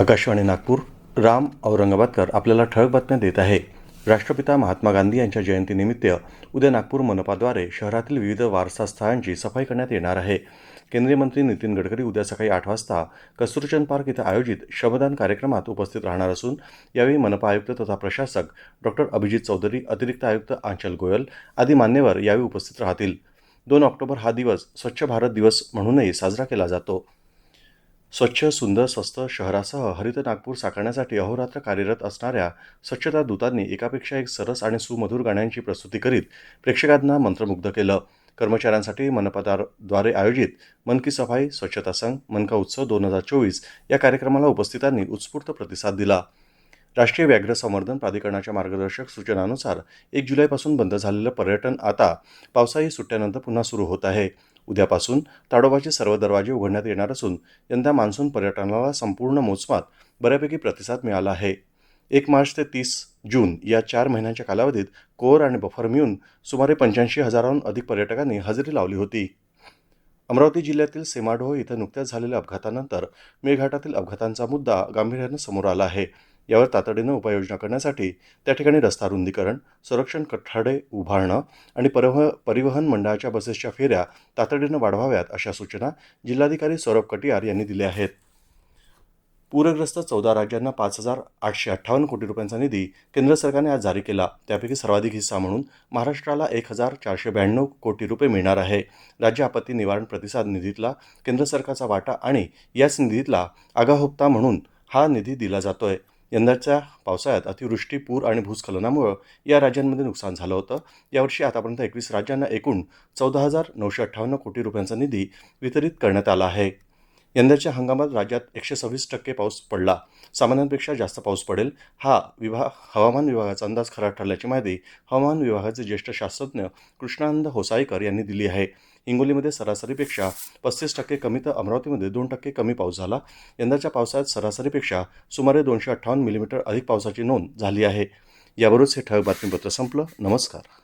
आकाशवाणी नागपूर राम औरंगाबादकर आपल्याला ठळक बातम्या देत आहे. राष्ट्रपिता महात्मा गांधी यांच्या जयंतीनिमित्त उद्या नागपूर मनपाद्वारे शहरातील विविध वारसास्थळांची सफाई करण्यात येणार आहे. केंद्रीय मंत्री नितीन गडकरी उद्या सकाळी आठ वाजता कस्तुरचंद पार्क इथं आयोजित श्रमदान कार्यक्रमात उपस्थित राहणार असून यावेळी मनपा आयुक्त तथा प्रशासक डॉक्टर अभिजित चौधरी अतिरिक्त आयुक्त आंचल गोयल आदी मान्यवर यावेळी उपस्थित राहतील. दोन ऑक्टोबर हा दिवस स्वच्छ भारत दिवस म्हणूनही साजरा केला जातो. स्वच्छ सुंदर स्वस्त शहरासह हरित नागपूर साकारण्यासाठी अहोरात्र कार्यरत असणाऱ्या स्वच्छता दूतांनी एकापेक्षा एक सरस आणि सुमधुर गाण्यांची प्रस्तुती करीत प्रेक्षकांना मंत्रमुग्ध केलं. कर्मचाऱ्यांसाठी मनपदाद्वारे आयोजित मन की सफाई स्वच्छता संघ मनका उत्सव दोन हजार चोवीस या कार्यक्रमाला उपस्थितांनी उत्स्फूर्त प्रतिसाद दिला. राष्ट्रीय व्याघ्र संवर्धन प्राधिकरणाच्या मार्गदर्शक सूचनानुसार एक जुलैपासून बंद झालेलं पर्यटन आता पावसाळी सुट्ट्यानंतर पुन्हा सुरू होत आहे. उद्यापासून ताडोबाचे सर्व दरवाजे उघडण्यात येणार असून यंदा मान्सून पर्यटनाला संपूर्ण मोसमात बऱ्यापैकी प्रतिसाद मिळाला आहे. एक मार्च ते तीस जून या चार महिन्यांच्या कालावधीत कोर आणि बफर मिळून सुमारे पंच्याऐंशी हजाराहून अधिक पर्यटकांनी हजेरी लावली होती. अमरावती जिल्ह्यातील सेमाडोह इथं नुकत्याच झालेल्या अपघातानंतर मेळघाटातील अपघातांचा मुद्दा गांभीर्यानं समोर आला आहे. यावर तातडीनं उपाययोजना करण्यासाठी त्या ठिकाणी रस्ता रुंदीकरण संरक्षण कठाडे उभारणं आणि परव परिवहन मंडळाच्या बसेसच्या फेऱ्या तातडीनं वाढवाव्यात अशा सूचना जिल्हाधिकारी सौरभ कटियार यांनी दिल्या आहेत. पूरग्रस्त चौदा राज्यांना पाच हजार आठशे अठ्ठावन्न कोटी रुपयांचा निधी केंद्र सरकारने आज जारी केला. त्यापैकी सर्वाधिक हिस्सा म्हणून महाराष्ट्राला एक हजार चारशे ब्याण्णव कोटी रुपये मिळणार आहे. राज्य आपत्ती निवारण प्रतिसाद निधीतला केंद्र सरकारचा वाटा आणि याच निधीतला आगाहोप्ता म्हणून हा निधी दिला जातोय. यंदाच्या पावसाळ्यात अतिवृष्टी पूर आणि भूस्खलनामुळं या राज्यांमध्ये नुकसान झालं होतं. यावर्षी आतापर्यंत एकवीस राज्यांना एकूण चौदा हजार नऊशे अठ्ठावन्न कोटी रुपयांचा निधी वितरित करण्यात आला आहे. यंदाच्या हंगामात राज्यात एकशे सव्वीस टक्के पाऊस पडला. सामान्यांपेक्षा जास्त पाऊस पडेल हा विभाग हवामान विभागाचा अंदाज खरा ठरल्याची माहिती हवामान विभागाचे ज्येष्ठ शास्त्रज्ञ कृष्णानंद होसाईकर यांनी दिली आहे. हिंगोलीमध्ये सरासरीपेक्षा पस्तीस टक्के कमी तर अमरावतीमध्ये दोन टक्के कमी पाऊस झाला. यंदाच्या पावसाळ्यात सरासरीपेक्षा सुमारे दोनशे अठ्ठावन्न मिलीमीटर अधिक पावसाची नोंद झाली आहे. याबरोबरच हे ठळक बातमीपत्र संपलं. नमस्कार.